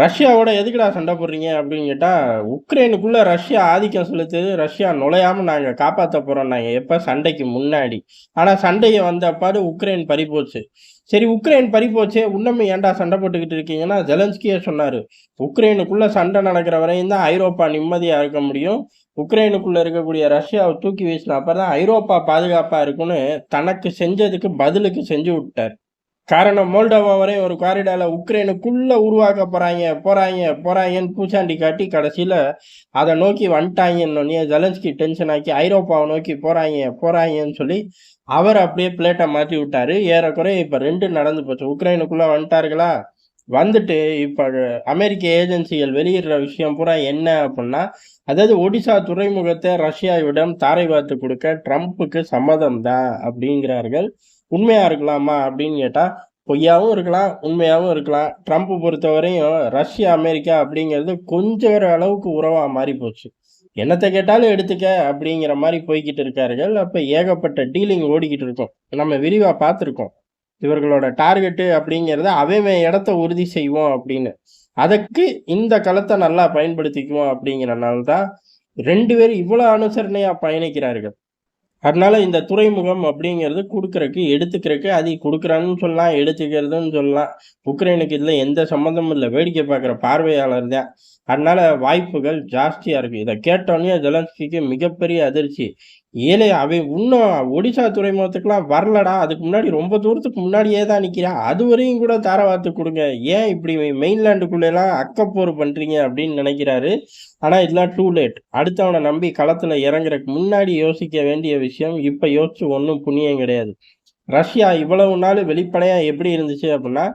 ரஷ்யாவோட எதுக்குடா சண்டை போடுறீங்க அப்படின்னு கேட்டால் உக்ரைனுக்குள்ளே ரஷ்யா ஆதிக்கம் செலுத்துது ரஷ்யா நுழையாமல் நாங்கள் காப்பாற்ற போகிறோம் நாங்கள் எப்போ சண்டைக்கு முன்னாடி. ஆனால் சண்டையை வந்தப்பாடு உக்ரைன் பறிப்போச்சு சரி உக்ரைன் பறிப்போச்சே போச்சே இன்னுமே ஏன்டா சண்டை போட்டுக்கிட்டு இருக்கீங்கன்னா ஜெலன்ஸ்கியே சொன்னார். உக்ரைனுக்குள்ளே சண்டை நடக்கிற வரையும் தான் ஐரோப்பா நிம்மதியாக இருக்க முடியும். உக்ரைனுக்குள்ளே இருக்கக்கூடிய ரஷ்யாவை தூக்கி வீசின அப்பதான் ஐரோப்பா பாதுகாப்பாக இருக்குன்னு தனக்கு செஞ்சதுக்கு பதிலுக்கு செஞ்சு விட்டார். காரணம் மோல்டோவா வரை ஒரு காரிடார்ல உக்ரைனுக்குள்ள உருவாக்க போறாங்க போறாங்க போறாங்கன்னு பூச்சாண்டி காட்டி கடைசியில அதை நோக்கி வந்துட்டாங்கன்னு ஜெலன்ஸ்கி டென்ஷன் ஆக்கி ஐரோப்பாவை நோக்கி போறாங்க போறாங்கன்னு சொல்லி அவர் அப்படியே பிளேட்டை மாற்றி விட்டாரு. ஏறக்குறைய இப்ப ரெண்டு நடந்து போச்சு. உக்ரைனுக்குள்ள வந்துட்டார்களா? வந்துட்டு இப்ப அமெரிக்க ஏஜென்சிகள் வெளியிடுற விஷயம் பூரா என்ன அப்படின்னா அதாவது ஒடிசா துறைமுகத்தை ரஷ்யாவிடம் தாரை பார்த்து கொடுக்க ட்ரம்ப்புக்கு சம்மதம் தான் அப்படிங்கிறார்கள். உண்மையா இருக்கலாமா அப்படின்னு கேட்டால் பொய்யாவும் இருக்கலாம் உண்மையாகவும் இருக்கலாம். ட்ரம்ப் பொறுத்தவரையும் ரஷ்யா அமெரிக்கா அப்படிங்கிறது கொஞ்சம் ஒரு அளவுக்கு உறவாக மாறி போச்சு. என்னத்தை கேட்டாலும் எடுத்துக்க அப்படிங்கிற மாதிரி போய்கிட்டு இருக்கார்கள். அப்போ ஏகப்பட்ட டீலிங் ஓடிக்கிட்டு இருக்கோம். நம்ம விரிவாக பார்த்துருக்கோம். இவர்களோட டார்கெட்டு அப்படிங்கிறத அவன் இடத்த உறுதி செய்வோம் அப்படின்னு. அதற்கு இந்த களத்தை நல்லா பயன்படுத்திக்குவோம் அப்படிங்கிறனால தான் ரெண்டு பேரும் இவ்வளோ அனுசரணையாக பயணிக்கிறார்கள். அதனால இந்த துறைமுகம் அப்படிங்கிறது கொடுக்குறக்கு எடுத்துக்கிறக்கு அது கொடுக்குறான்னு சொல்லலாம் எடுத்துக்கிறதுன்னு சொல்லலாம். உக்ரைனுக்கு இதுல எந்த சம்மந்தமும் இல்லை. வேடிக்கை பார்க்குற பார்வையாளர் தான். அதனால வாய்ப்புகள் ஜாஸ்தியா இருக்கு. இதை கேட்டோன்னே ஜெலன்ஸ்கிக்கு மிகப்பெரிய அதிர்ச்சி. ஏழை அவன் இன்னும் ஒடிசா துறைமுகத்துக்குலாம் வரலடா. அதுக்கு முன்னாடி ரொம்ப தூரத்துக்கு முன்னாடியே தான் நிற்கிறான் அது வரையும் கூட தாரவாத்து கொடுங்க. ஏன் இப்படி மெயின்லேண்டுக்குள்ளெல்லாம் அக்கப்போர் பண்ணுறீங்க அப்படின்னு நினைக்கிறாரு. ஆனால் இதெல்லாம் டூ லேட் அடுத்தவனை நம்பி களத்தில் இறங்குறதுக்கு முன்னாடி யோசிக்க வேண்டிய விஷயம் இப்போ யோசிச்சு ஒன்றும் புண்ணியம் கிடையாது. ரஷ்யா இவ்வளவு நாள் வெளிப்படையாக எப்படி இருந்துச்சு அப்படின்னா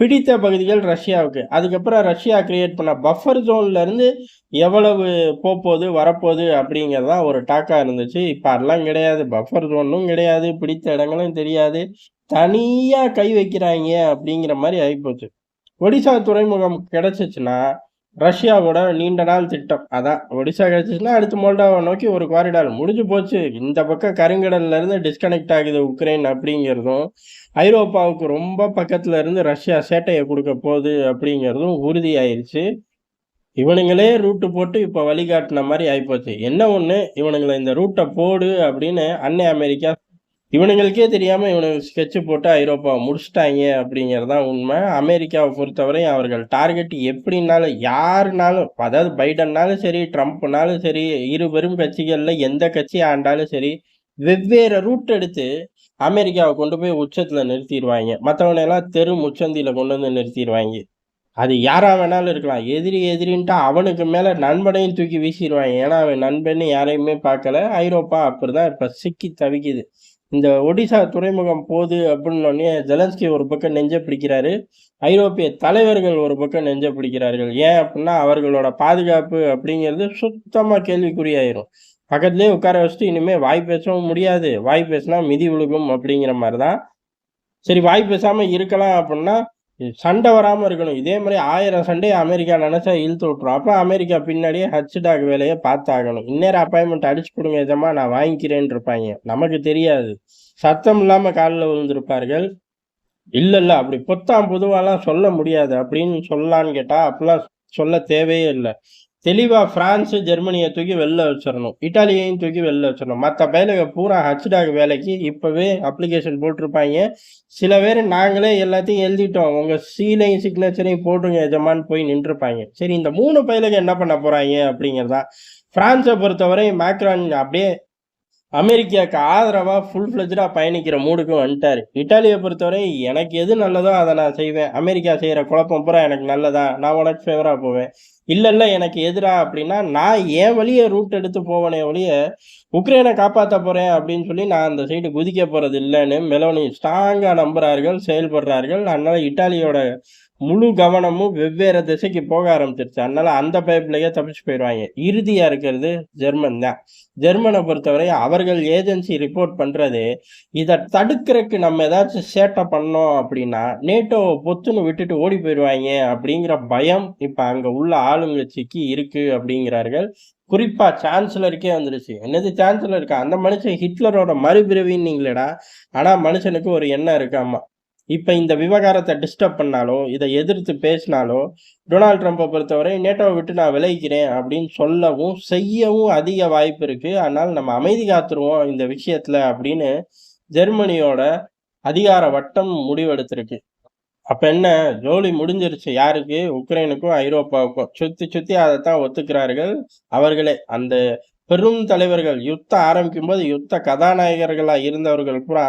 பிடித்த பகுதிகள் ரஷ்யாவுக்கு. அதுக்கப்புறம் ரஷ்யா கிரியேட் பண்ண பஃபர் ஜோன்லேருந்து எவ்வளவு போகுது வரப்போகுது அப்படிங்கிறது தான் ஒரு டாக்காக இருந்துச்சு. இப்போ அதெல்லாம் கிடையாது. பஃபர் ஜோனும் கிடையாது. பிடித்த இடங்களும் தெரியாது. தனியாக கை வைக்கிறாங்க அப்படிங்கிற மாதிரி ஆகிப்போச்சு ஒடிசா துறைமுகம் கிடச்சிச்சுன்னா ரஷ்யாவோட நீண்ட நாள் திட்டம். அதான் ஒடிசா கிடைச்சிச்சுன்னா அடுத்து மோல்டாவை நோக்கி ஒரு காரிடார் முடிஞ்சு போச்சு. இந்த பக்கம் கருங்கடல்ல இருந்து டிஸ்கனெக்ட் ஆகுது உக்ரைன் அப்படிங்கிறதும் ஐரோப்பாவுக்கு ரொம்ப பக்கத்துல இருந்து ரஷ்யா சேட்டையை கொடுக்க போகுது அப்படிங்கிறதும் உறுதியாயிருச்சு. இவனுங்களே ரூட்டு போட்டு இப்போ வழிகாட்டின மாதிரி ஆகிப்போச்சு என்ன ஒன்று இவனுங்களை இந்த ரூட்டை போடு அப்படின்னு அன்னை அமெரிக்கா இவனுங்களுக்கே தெரியாம இவனுக்கு ஸ்கெட்சு போட்டு ஐரோப்பா முடிச்சிட்டாங்க அப்படிங்கறதுதான் உண்மை. அமெரிக்காவை பொறுத்தவரை அவர்கள் டார்கெட் எப்படின்னாலும் யாருனாலும் அதாவது பைடன்னாலும் சரி ட்ரம்ப்னாலும் சரி இரு பெரும் கட்சிகளில் எந்த கட்சி ஆண்டாலும் சரி வெவ்வேறு ரூட் எடுத்து அமெரிக்காவை கொண்டு போய் உச்சத்தில் நிறுத்திடுவாங்க. மற்றவனையெல்லாம் தெரு முச்சந்தியில் கொண்டு வந்து நிறுத்திடுவாங்க. அது யாராக வேணாலும் இருக்கலாம். எதிரி எதிரின்ட்டு அவனுக்கு மேலே நண்பனையும் தூக்கி வீசிடுவாங்க. ஏன்னா அவன் நண்பன்னு யாரையுமே பார்க்கல. ஐரோப்பா அப்படி தான் இப்போ சிக்கி தவிக்குது. இந்த ஒடிசா துறைமுகம் போது அப்படின்னோடனே ஜெலன்ஸ்கி ஒரு பக்கம் நெஞ்ச பிடிக்கிறாரு. ஐரோப்பிய தலைவர்கள் ஒரு பக்கம் நெஞ்ச பிடிக்கிறார்கள். ஏன் அப்படின்னா அவர்களோட பாதுகாப்பு அப்படிங்கிறது சுத்தமாக கேள்விக்குறியாயிரும். பக்கத்துலேயே உட்கார வச்சுட்டு இனிமேல் வாய் பேசவும் முடியாது. வாய் பேசினா மிதி விழுகும் அப்படிங்கிற மாதிரி தான் சரி வாய் பேசாமல் இருக்கலாம் அப்படின்னா சண்டை வராமல் இருக்கணும். இதே மாதிரி ஆயிரம் சண்டையை அமெரிக்கா நினச்சா இழுத்து விட்ரும் அப்போ அமெரிக்கா பின்னாடியே ஹச் டாக் வேலையை பார்த்தாகணும். இந்நேரம் அப்பாயின்மெண்ட் அடிச்சு கொடுங்க எஜமா நான் வாங்கிக்கிறேன்னு இருப்பாங்க. நமக்கு தெரியாது. சத்தம் இல்லாமல் காலில் விழுந்திருப்பார்கள். இல்லை இல்லை அப்படி பொத்தாம் பொதுவாலாம் சொல்ல முடியாது. அப்படின்னு சொல்லலான்னு கேட்டால் அப்படிலாம் சொல்ல தேவையே இல்லை. தெளிவாக ஃப்ரான்ஸு ஜெர்மனியை தூக்கி வெளில வச்சிடணும். இட்டாலியையும் தூக்கி வெளில வச்சிடணும். மற்ற பயிலுக பூரா ஹச்டாக் வேலைக்கு இப்போவே அப்ளிகேஷன் போட்டிருப்பாங்க. சில பேர் நாங்களே எல்லாத்தையும் எழுதிட்டோம். உங்கள் சீலையும் சிக்னேச்சரையும் போட்டுங்க எஜமான்னு போய் நின்றுருப்பாங்க சரி இந்த மூணு பயிலுக என்ன பண்ண போகிறாங்க அப்படிங்கிறதா? ஃப்ரான்ஸை பொறுத்தவரை மேக்ரான் அப்படியே அமெரிக்காவுக்கு ஆதரவாக ஃபுல் ஃப்ளெஜாக பயணிக்கிற மூடுக்கும் வந்துட்டார். இட்டாலியை பொறுத்தவரை எனக்கு எது நல்லதோ அதை நான் செய்வேன். அமெரிக்கா செய்கிற குழப்பம் பூரா எனக்கு நல்லதா? நான் உனக்கு ஃபேவராக போவேன். இல்லை இல்லை எனக்கு எதிரா அப்படின்னா நான் ஏன் வழியை ரூட் எடுத்து போவனே ஒழிய உக்ரைனை காப்பாற்ற போகிறேன் அப்படின்னு சொல்லி நான் அந்த சைடு குதிக்க போகிறது இல்லைன்னு மெலோனி ஸ்ட்ராங்காக நம்புகிறார்கள் செயல்படுறார்கள். அதனால் இட்டாலியோட முழு கவனமும் வெவ்வேறு திசைக்கு போக ஆரம்பிச்சிருச்சு. அதனால் அந்த பைப்லேயே தப்பிச்சு போயிடுவாங்க. இறுதியாக இருக்கிறது ஜெர்மன் தான். ஜெர்மனை பொறுத்தவரை அவர்கள் ஏஜென்சி ரிப்போர்ட் பண்ணுறது இதை தடுக்கிறதுக்கு நம்ம ஏதாச்சும் சேட்டை பண்ணோம் அப்படின்னா நேட்டோ பொத்துன்னு விட்டுட்டு ஓடி போயிடுவாங்க அப்படிங்கிற பயம் இப்போ அங்கே உள்ள ஆள் ஆளுங்கட்சிக்கு இருக்கு அப்படிங்கிறார்கள். குறிப்பா சான்சலருக்கே வந்துருச்சு. என்னது சான்சலர் இருக்கா? அந்த மனுஷன் ஹிட்லரோட மறுபிறவின்னீங்களேடா ஆனா மனுஷனுக்கு ஒரு எண்ணம் இருக்காமா இப்ப இந்த விவகாரத்தை டிஸ்டர்ப் பண்ணாலோ, இதை எதிர்த்து பேசினாலோ, டொனால்ட் ட்ரம்ப்பை பொறுத்தவரை நேட்டோவை விட்டு நான் விளைவிக்கிறேன் அப்படின்னு சொல்லவும், செய்யவும் அதிக வாய்ப்பு இருக்கு. ஆனால் நம்ம அமைதி காத்துருவோம் இந்த விஷயத்துல அப்படின்னு ஜெர்மனியோட அதிகார வட்டம் முடிவெடுத்திருக்கு. அப்போ என்ன ஜோலி முடிஞ்சிருச்சு. யாருக்கு? உக்ரைனுக்கும், ஐரோப்பாவுக்கும். சுற்றி சுற்றி அதை தான் ஒத்துக்கிறார்கள் அவர்களே. அந்த பெரும் தலைவர்கள் யுத்தம் ஆரம்பிக்கும்போது யுத்த கதாநாயகர்களாக இருந்தவர்கள் கூட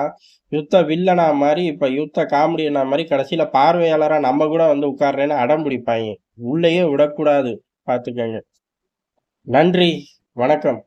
யுத்த வில்லனா மாதிரி இப்போ யுத்த காமெடியனா மாதிரி கடைசியில் பார்வையாளராக நம்ம கூட வந்து உட்கார்றேன்னு அடம் உள்ளேயே விடக்கூடாது. பார்த்துக்கங்க நன்றி. வணக்கம்.